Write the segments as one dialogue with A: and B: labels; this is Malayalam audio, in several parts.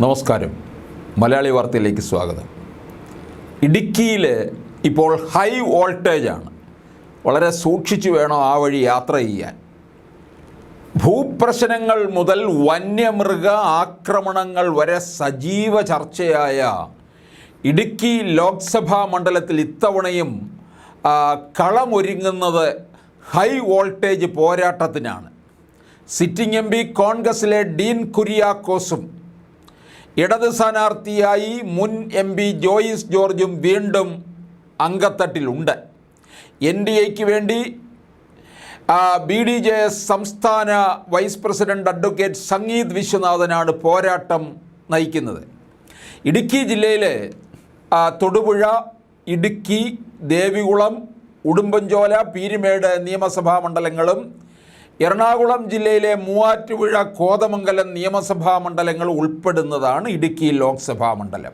A: നമസ്കാരം. മലയാളി വാർത്തയിലേക്ക് സ്വാഗതം. ഇടുക്കിയിൽ ഇപ്പോൾ ഹൈ വോൾട്ടേജാണ്. വളരെ സൂക്ഷിച്ചു വേണം ആ വഴി യാത്ര ചെയ്യാൻ. ഭൂപ്രശ്നങ്ങൾ മുതൽ വന്യമൃഗ ആക്രമണങ്ങൾ വരെ സജീവ ചർച്ചയായ ഇടുക്കി ലോക്സഭാ മണ്ഡലത്തിൽ ഇത്തവണയും കളമൊരുങ്ങുന്നത് ഹൈ വോൾട്ടേജ് പോരാട്ടത്തിനാണ്. സിറ്റിംഗ് എം പി കോൺഗ്രസിലെ ഡീൻ കുര്യാക്കോസും ഇടത് സ്ഥാനാർത്ഥിയായി മുൻ എം പി ജോയിസ് ജോർജും വീണ്ടും അങ്കത്തട്ടിലുണ്ട് എൻ ഡി എക്ക് വേണ്ടി ബി ഡി ജെ എസ് സംസ്ഥാന വൈസ് പ്രസിഡന്റ് അഡ്വക്കേറ്റ് സംഗീത് വിശ്വനാഥനാണ് പോരാട്ടം നയിക്കുന്നത്. ഇടുക്കി ജില്ലയിലെ തൊടുപുഴ ഇടുക്കി ദേവികുളം ഉടുമ്പൻചോല പീരുമേട് നിയമസഭാ മണ്ഡലങ്ങളും എറണാകുളം ജില്ലയിലെ മൂവാറ്റുപുഴ കോതമംഗലം നിയമസഭാ മണ്ഡലങ്ങൾ ഉൾപ്പെടുന്നതാണ് ഇടുക്കി ലോക്സഭാ മണ്ഡലം.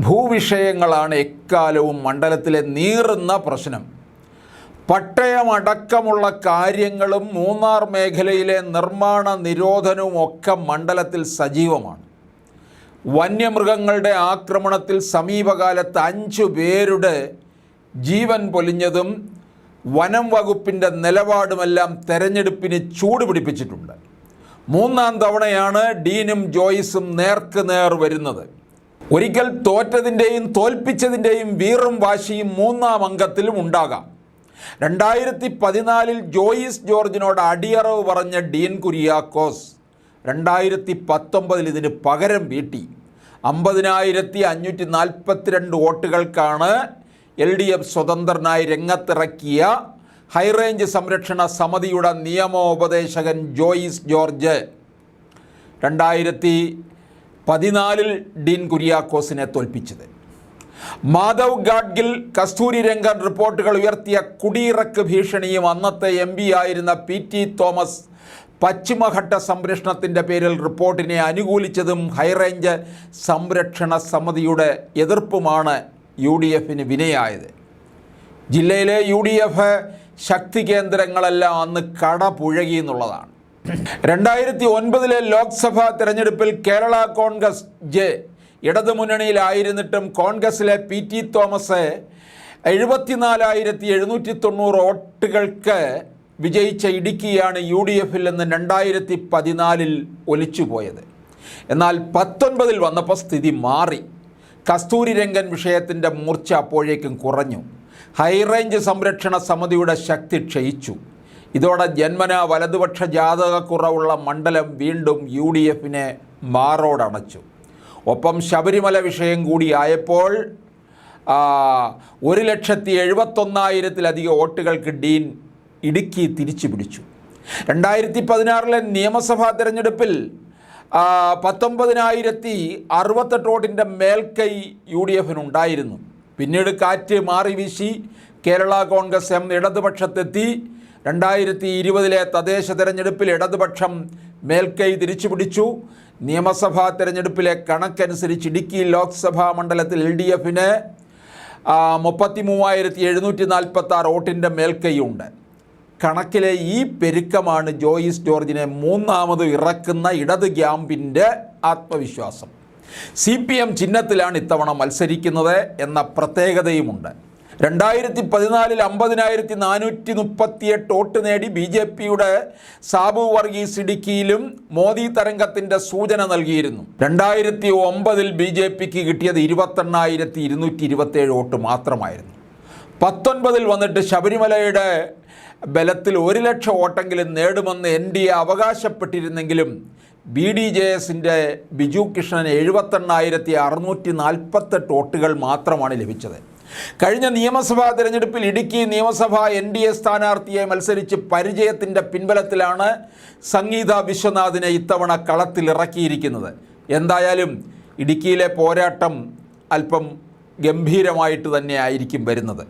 A: ഭൂവിഷയങ്ങളാണ് എക്കാലവും മണ്ഡലത്തിലെ നീറുന്ന പ്രശ്നം. പട്ടയമടക്കമുള്ള കാര്യങ്ങളും മൂന്നാർ മേഖലയിലെ നിർമ്മാണ നിരോധനവും ഒക്കെ മണ്ഡലത്തിൽ സജീവമാണ്. വന്യമൃഗങ്ങളുടെ ആക്രമണത്തിൽ സമീപകാലത്ത് അഞ്ചു പേരുടെ ജീവൻ പൊലിഞ്ഞതും വനം വകുപ്പിന്റെ നിലപാടുമെല്ലാം തെരഞ്ഞെടുപ്പിന് ചൂട് പിടിപ്പിച്ചിട്ടുണ്ട്. മൂന്നാം തവണയാണ് ഡീനും ജോയിസും നേർക്ക് നേർ വരുന്നത്. ഒരിക്കൽ തോറ്റതിന്റെയും തോൽപ്പിച്ചതിന്റെയും വീറും വാശിയും മൂന്നാം അംഗത്തിലും ഉണ്ടാകാം. രണ്ടായിരത്തി പതിനാലിൽ ജോയിസ് ജോർജിനോട് അടിയറവ് പറഞ്ഞ ഡീൻ കുര്യാക്കോസ് രണ്ടായിരത്തി പത്തൊമ്പതിൽ ഇതിന് പകരം വീട്ടി. അമ്പതിനായിരത്തി അഞ്ഞൂറ്റി നാൽപ്പത്തിരണ്ട് വോട്ടുകൾക്കാണ് എൽ ഡി എഫ് സ്വതന്ത്രനായി രംഗത്തിറക്കിയ ഹൈറേഞ്ച് സംരക്ഷണ സമിതിയുടെ നിയമോപദേശകൻ ജോയിസ് ജോർജ്. രണ്ടായിരത്തി പതിനാലിൽ ഡീൻ കുര്യാക്കോസിനെ തോൽപ്പിച്ചത്. മാധവ് ഗാഡ്ഗിൽ കസ്തൂരി രംഗൻ റിപ്പോർട്ടുകൾ ഉയർത്തിയ കുടിയിറക്ക് ഭീഷണിയും അന്നത്തെ എം പി ആയിരുന്ന പി ടി തോമസ് പശ്ചിമഘട്ട സംരക്ഷണത്തിന്റെ പേരിൽ റിപ്പോർട്ടിനെ അനുകൂലിച്ചതും ഹൈറേഞ്ച് സംരക്ഷണ സമിതിയുടെ എതിർപ്പുമാണ് യു ഡി എഫിന് വിനയായത്. ജില്ലയിലെ യു ഡി എഫ് ശക്തി കേന്ദ്രങ്ങളെല്ലാം അന്ന് കട പുഴകി എന്നുള്ളതാണ്. രണ്ടായിരത്തി ഒൻപതിലെ ലോക്സഭാ തെരഞ്ഞെടുപ്പിൽ കേരള കോൺഗ്രസ് ജെ ഇടതുമുന്നണിയിലായിരുന്നിട്ടും കോൺഗ്രസിലെ പി ടി തോമസ് എഴുപത്തിനാലായിരത്തി എഴുന്നൂറ്റി തൊണ്ണൂറ് വോട്ടുകൾക്ക് വിജയിച്ച ഇടുക്കിയാണ് യു ഡി എഫിൽ നിന്ന് രണ്ടായിരത്തി പതിനാലിൽ ഒലിച്ചുപോയത്. എന്നാൽ പത്തൊൻപതിൽ വന്നപ്പോൾ സ്ഥിതി മാറി. കസ്തൂരി രംഗൻ വിഷയത്തിന്റെ മൂർച്ച അപ്പോഴേക്കും കുറഞ്ഞു. ഹൈറേഞ്ച് സംരക്ഷണ സമിതിയുടെ ശക്തി ക്ഷയിച്ചു. ഇതോടെ ജന്മന വലതുപക്ഷ ജാതകക്കുറവുള്ള മണ്ഡലം വീണ്ടും യു ഡി എഫിനെ മാറോടണച്ചു. ഒപ്പം ശബരിമല വിഷയം കൂടിയായപ്പോൾ ഒരു ലക്ഷത്തി എഴുപത്തൊന്നായിരത്തിലധികം വോട്ടുകൾക്ക് ഡീൻ ഇടുക്കി തിരിച്ചു പിടിച്ചു രണ്ടായിരത്തി പതിനാറിലെ നിയമസഭാ തിരഞ്ഞെടുപ്പിൽ പത്തൊമ്പതിനായിരത്തി അറുപത്തെട്ട് വോട്ടിന്റെ മേൽക്കൈ യു ഡി എഫിനുണ്ടായിരുന്നു. പിന്നീട് കാറ്റ് മാറി വീശി കേരള കോൺഗ്രസ് എം ഇടതുപക്ഷത്തെത്തി. രണ്ടായിരത്തി ഇരുപതിലെ തദ്ദേശ തെരഞ്ഞെടുപ്പിൽ ഇടതുപക്ഷം മേൽക്കൈ തിരിച്ചു പിടിച്ചു നിയമസഭാ തെരഞ്ഞെടുപ്പിലെ കണക്കനുസരിച്ച് ഇടുക്കി ലോക്സഭാ മണ്ഡലത്തിൽ എൽ ഡി എഫിന് മുപ്പത്തി മൂവായിരത്തി എഴുന്നൂറ്റി നാൽപ്പത്തി ആറ് വോട്ടിന്റെ മേൽക്കൈയുണ്ട്. കണക്കിലെ ഈ പെരുക്കമാണ് ജോയിസ് ജോർജിനെ മൂന്നാമത് ഇറക്കുന്ന ഇടത് ഗ്യാമ്പിന്റെ ആത്മവിശ്വാസം. സി പി എം ചിഹ്നത്തിലാണ് ഇത്തവണ മത്സരിക്കുന്നത് എന്ന പ്രത്യേകതയുമുണ്ട്. രണ്ടായിരത്തി പതിനാലിൽ അമ്പതിനായിരത്തി നാനൂറ്റി മുപ്പത്തിയെട്ട് വോട്ട് നേടി ബി ജെ പിയുടെ സാബു വർഗീസ് ഇടുക്കിയിലും മോദി തരംഗത്തിന്റെ സൂചന നൽകിയിരുന്നു. രണ്ടായിരത്തി ഒമ്പതിൽ ബി ജെ പിക്ക് കിട്ടിയത് ഇരുപത്തെണ്ണായിരത്തി ഇരുന്നൂറ്റി ഇരുപത്തേഴ് വോട്ട് മാത്രമായിരുന്നു. പത്തൊൻപതിൽ വന്നിട്ട് ശബരിമലയുടെ ബലത്തിൽ ഒരു ലക്ഷം വോട്ടെങ്കിലും നേടുമെന്ന് എൻ ഡി എ അവകാശപ്പെട്ടിരുന്നെങ്കിലും ബി ഡി ജെ എസിന്റെ ബിജു കൃഷ്ണന് എഴുപത്തെണ്ണായിരത്തി അറുന്നൂറ്റി നാൽപ്പത്തെട്ട് വോട്ടുകൾ മാത്രമാണ് ലഭിച്ചത്. കഴിഞ്ഞ നിയമസഭാ തിരഞ്ഞെടുപ്പിൽ ഇടുക്കി നിയമസഭ എൻ ഡി എ സ്ഥാനാർത്ഥിയെ മത്സരിച്ച് പരിചയത്തിന്റെ പിൻബലത്തിലാണ് സംഗീത വിശ്വനാഥിനെ ഇത്തവണ കളത്തിലിറക്കിയിരിക്കുന്നത് എന്തായാലും ഇടുക്കിയിലെ പോരാട്ടം അല്പം ഗംഭീരമായിട്ട് തന്നെ ആയിരിക്കും വരുന്നത്.